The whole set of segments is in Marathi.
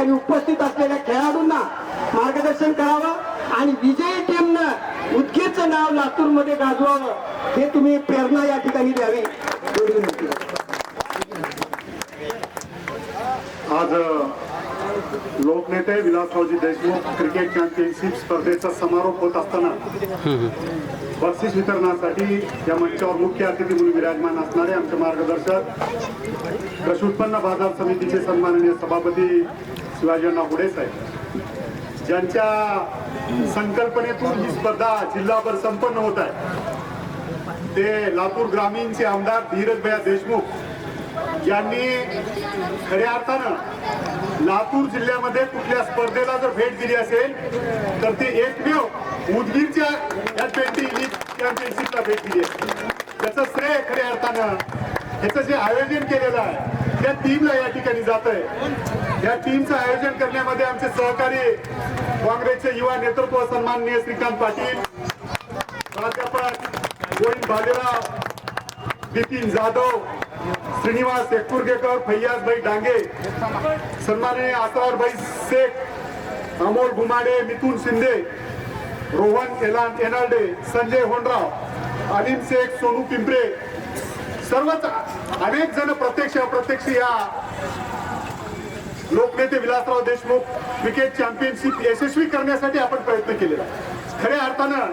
ठिकाणी उपस्थित असलेल्या खेळाडूंना मार्गदर्शन करावं आणि विजयी टीमनं उदगीरचं नाव लातूरमध्ये गाजवावं हे तुम्ही प्रेरणा या ठिकाणी द्यावी. आज लोकनेते विलासरावजी देशमुख क्रिकेट चॅम्पियनशिप स्पर्धेचा समारोप होत असताना बक्षीस वितरणासाठी या मंचावर मुख्य अतिथी म्हणून विराजमान असणारे आमचे मार्गदर्शक कृषी उत्पन्न बाजार समितीचे सन्माननीय सभापती शिवाजींना हुडे साहेब. ज्यांच्या संकल्पनेतून ही स्पर्धा जिल्हाभर संपन्न होत आहे. ते लातूर ग्रामीणचे आमदार धीरजभया देशमुख यांनी खऱ्या अर्थानं लातूर जिल्ह्यामध्ये कुठल्या स्पर्धेला जर भेट दिली असेल तर ते एकमेव उदगीरच्या या ट्वेंटी लीग चॅम्पियनशिपला भेट दिली आहे त्याचं श्रेय खऱ्या अर्थानं ह्याचं जे आयोजन केलेलं आहे त्या टीमला या ठिकाणी जात आहे या टीमचं आयोजन करण्यामध्ये आमचे सहकारी काँग्रेसचे युवा नेतृत्व सन्माननीय श्रीकांत पाटील प्राध्यापक गोविंद भालेराव बिपिन जाधव श्रीनिवास एकपुरगेकर फैयाजभाई डांगे सन्माननीय आसावरभाई शेख अमोल गुमाडे मिथुन शिंदे रोहन एलान एनाल्डे संजय होंडराव अनिम शेख सोनू पिंपरे सर्वच अनेक जण प्रत्यक्ष अप्रत्यक्ष या लोकनेते विलासराव देशमुख क्रिकेट चॅम्पियनशिप यशस्वी करण्यासाठी आपण प्रयत्न केलेला खऱ्या अर्थानं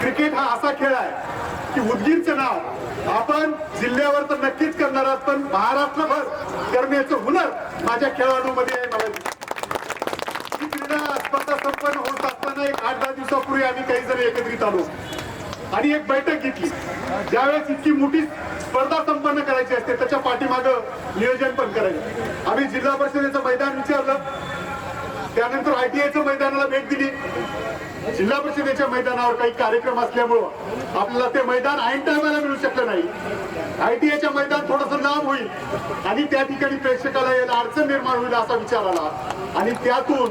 क्रिकेट हा असा खेळ आहे की उदगीरचं नाव आपण जिल्ह्यावर तर नक्कीच करणार आहात पण महाराष्ट्रभर करण्याचं हुनर माझ्या खेळाडूमध्ये आहे ही क्रीडा स्पर्धा संपन्न होत असताना एक आठ दहा दिवसापूर्वी आम्ही काही जण एकत्रित आलो. आणि एक बैठक घेतली. ज्यावेळेस इतकी मोठी स्पर्धा संपन्न करायची असते त्याच्या पाठीमागं नियोजन पण करायचं. आम्ही जिल्हा परिषदेचं मैदान विचारलं. त्यानंतर आयटीआयचं मैदानाला भेट दिली. जिल्हा परिषदेच्या मैदानावर काही कार्यक्रम असल्यामुळं आपल्याला ते मैदान ऐन टायमाला मिळू शकलं नाही. आयटीआयच्या मैदान थोडंसं लांब होईल आणि त्या ठिकाणी प्रेक्षकाला यायला अडचण निर्माण होईल असा विचार आला. आणि त्यातून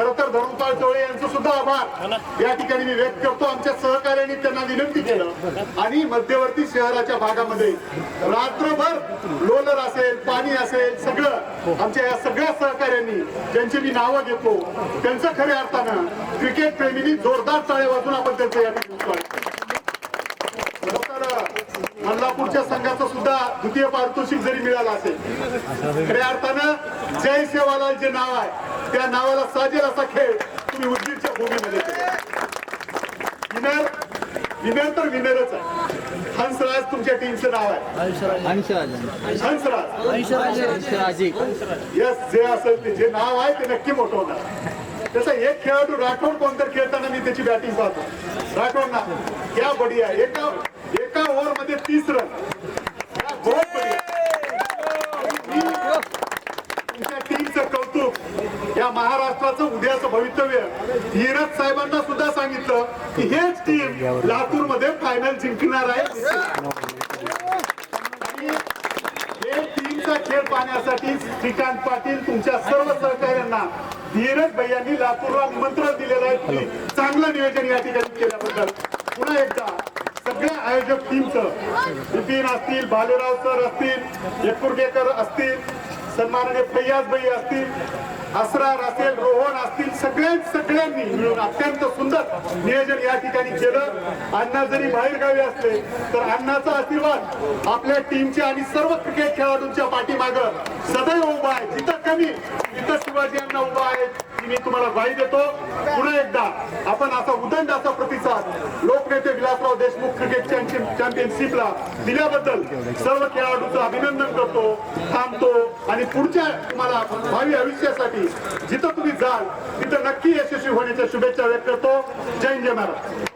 खरं तर धर्मपाल चोळे यांचं सुद्धा आभार. या ठिकाणी मी व्यक्त करतो. आमच्या सहकार्याने त्यांना विनंती केलं. आणि मध्यवर्ती शहराच्या भागामध्ये रात्रभर लोलर असेल पाणी असेल सगळं. आमच्या या सगळ्या सहकार्यांनी ज्यांची मी नावं घेतो त्यांचं खऱ्या अर्थानं क्रिकेट प्रेमींनी जोरदार टाळे वाजून आपण त्यांचं या ठिकाणी स्वागत केलं. खरं तर मल्लापूरच्या संघाचं सुद्धा द्वितीय पारितोषिक जरी मिळालं असेल खऱ्या अर्थानं जय सेवालाल जे नाव आहे त्या नावाला साजेल असा खेळ तुम्ही उदगीरच्या भूमीमध्ये विनर विनर तर विनरच आहे. हंसराज तुमच्या टीमचं नाव आहे. हंसराज. यस जे असेल ते जे नाव आहे ते नक्की मोठं होणार. त्याचा एक खेळाडू राठोड कोणतर खेळताना मी त्याची बॅटिंग पाहतो. राठोड ना क्या बढिया एका एका ओव्हरमध्ये तीस रन क्या बहुत बढिया तुमच्या टीमचं कौतुक या महाराष्ट्राचं उद्याचं भवितव्य धीरज साहेबांना सुद्धा सांगितलं की हेच टीम लातूरमध्ये फायनल जिंकणार आहे. हे टीमचा खेळ पाहण्यासाठी श्रीकांत पाटील तुमच्या सर्व सहकार्यांना धीरज भैयांनी लातूरला निमंत्रण दिलेलं आहे. की चांगलं नियोजन या ठिकाणी केल्याबद्दल. पुन्हा एकदा सगळ्या आयोजक टीमचं बिपिन असतील भालेराव सर असतील एकपुरगेकर असतील सन्माननीय फैयाज भाई असतील असरार असेल रोहन असतील सगळ्या सगळ्यांनी मिळून अत्यंत सुंदर नियोजन या ठिकाणी केलं. अण्णा जरी बाहेर गावी असले तर अण्णाचा आशीर्वाद आपल्या टीमच्या आणि सर्व क्रिकेट खेळाडूंच्या पाठीमाग सदैव उभा आहे. जिथं कमी तिथं शिवाजी यांना उभा आहे मी तुम्हाला ग्वाही देतो. पुन्हा एकदा आपण असा उदंड असा प्रतिसाद लोकनेते विलासराव देशमुख क्रिकेट चॅम्पियनशिपला दिल्याबद्दल सर्व खेळाडूंचं अभिनंदन करतो थांबतो आणि पुढच्या तुम्हाला भावी आयुष्यासाठी जिथं तुम्ही जाल तिथं नक्की यशस्वी होण्याच्या शुभेच्छा व्यक्त करतो. जय जय महाराज